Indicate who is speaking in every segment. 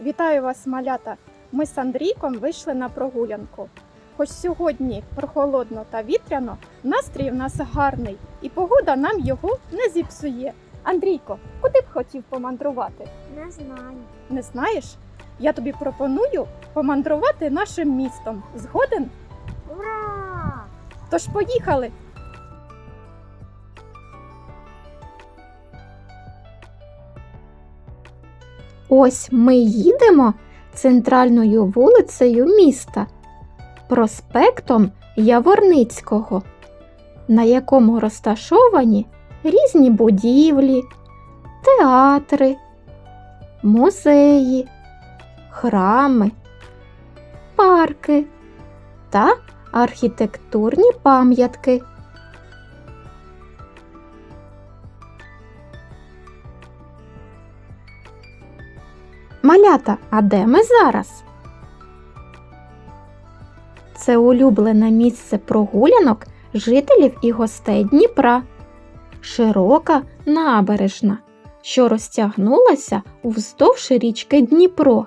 Speaker 1: Вітаю вас, малята! Ми з Андрійком вийшли на прогулянку. Хоч сьогодні прохолодно та вітряно, настрій в нас гарний, і погода нам його не зіпсує. Андрійко, куди б хотів помандрувати?
Speaker 2: Не знаю.
Speaker 1: Не знаєш? Я тобі пропоную помандрувати нашим містом. Згоден?
Speaker 2: Ура!
Speaker 1: Тож поїхали! Ось ми їдемо центральною вулицею міста, проспектом Яворницького, на якому розташовані різні будівлі, театри, музеї, храми, парки та архітектурні пам'ятки. Малята, а де ми зараз? Це улюблене місце прогулянок жителів і гостей Дніпра. Широка набережна, що розтягнулася вздовж річки Дніпро.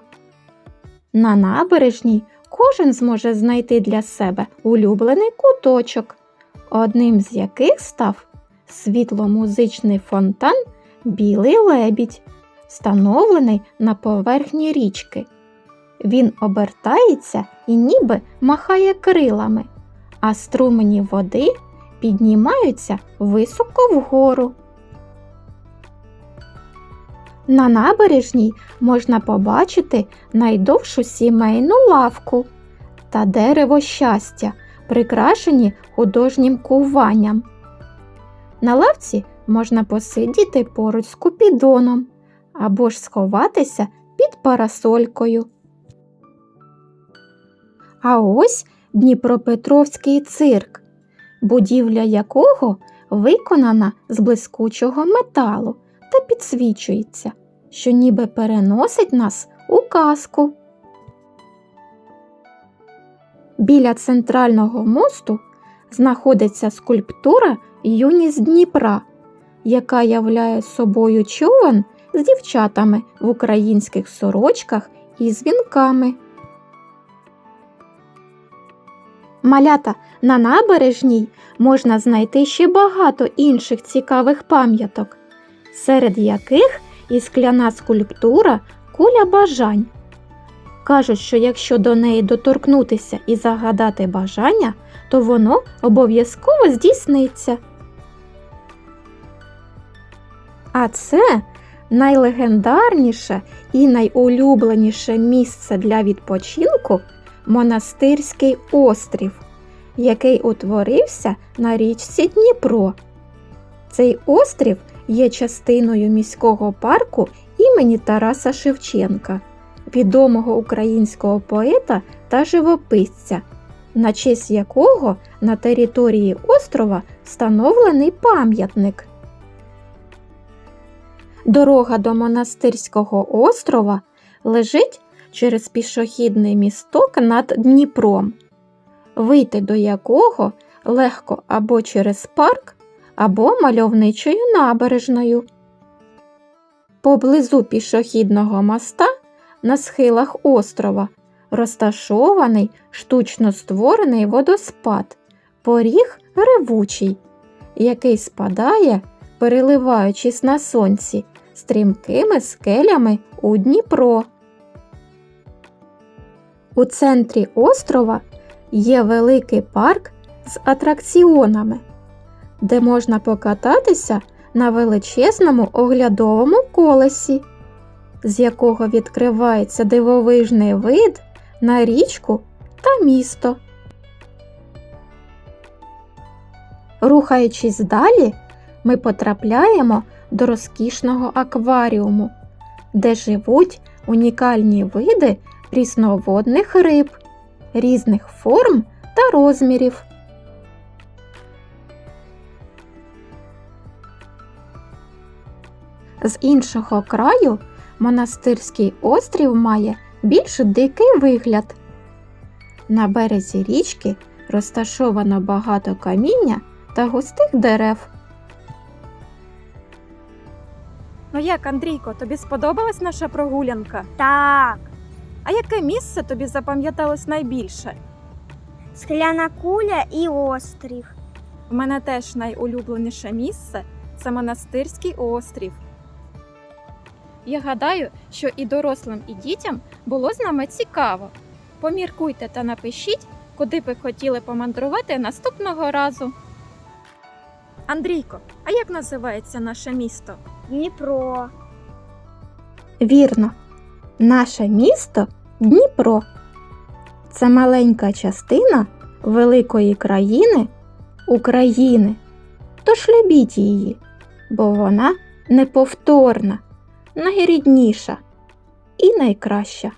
Speaker 1: На набережній кожен зможе знайти для себе улюблений куточок, одним з яких став світломузичний фонтан Білий лебідь, встановлений на поверхні річки. Він обертається і ніби махає крилами, а струмені води піднімаються високо вгору. На набережній можна побачити найдовшу сімейну лавку та дерево щастя, прикрашені художнім куванням. На лавці можна посидіти поруч з купідоном або ж сховатися під парасолькою. А ось Дніпропетровський цирк, будівля якого виконана з блискучого металу та підсвічується, що ніби переносить нас у казку. Біля центрального мосту знаходиться скульптура Юність Дніпра, яка являє собою човен з дівчатами в українських сорочках і з вінками. Малята на набережній можна знайти ще багато інших цікавих пам'яток, серед яких і скляна скульптура куля бажань. Кажуть, що якщо до неї доторкнутися і загадати бажання, то воно обов'язково здійсниться. А це найлегендарніше і найулюбленіше місце для відпочинку монастирський острів, який утворився на річці Дніпро. Цей острів є частиною міського парку імені Тараса Шевченка, відомого українського поета та живописця, на честь якого на території острова встановлений пам'ятник. Дорога до монастирського острова лежить через пішохідний місток над Дніпром, вийти до якого легко або через парк, або мальовничою набережною. Поблизу пішохідного моста на схилах острова розташований штучно створений водоспад, поріг ревучий, який спадає, переливаючись на сонці стрімкими скелями у Дніпро. У центрі острова є великий парк з атракціонами, де можна покататися на величезному оглядовому колесі, з якого відкривається дивовижний вид на річку та місто. Рухаючись далі, ми потрапляємо до розкішного акваріуму, де живуть унікальні види прісноводних риб різних форм та розмірів. З іншого краю монастирський острів має більш дикий вигляд. На березі річки розташовано багато каміння та густих дерев. Ну як, Андрійко, тобі сподобалась наша прогулянка?
Speaker 2: Так.
Speaker 1: А яке місце тобі запам'яталось найбільше?
Speaker 2: Скляна куля і острів.
Speaker 1: У мене теж найулюбленіше місце це монастирський острів. Я гадаю, що і дорослим, і дітям було з нами цікаво. Поміркуйте та напишіть, куди ви хотіли помандрувати наступного разу. Андрійко, а як називається наше місто?
Speaker 2: Дніпро.
Speaker 3: Вірно, наше місто Дніпро. Це маленька частина великої країни України. Тож любіть її, бо вона неповторна, найрідніша і найкраща.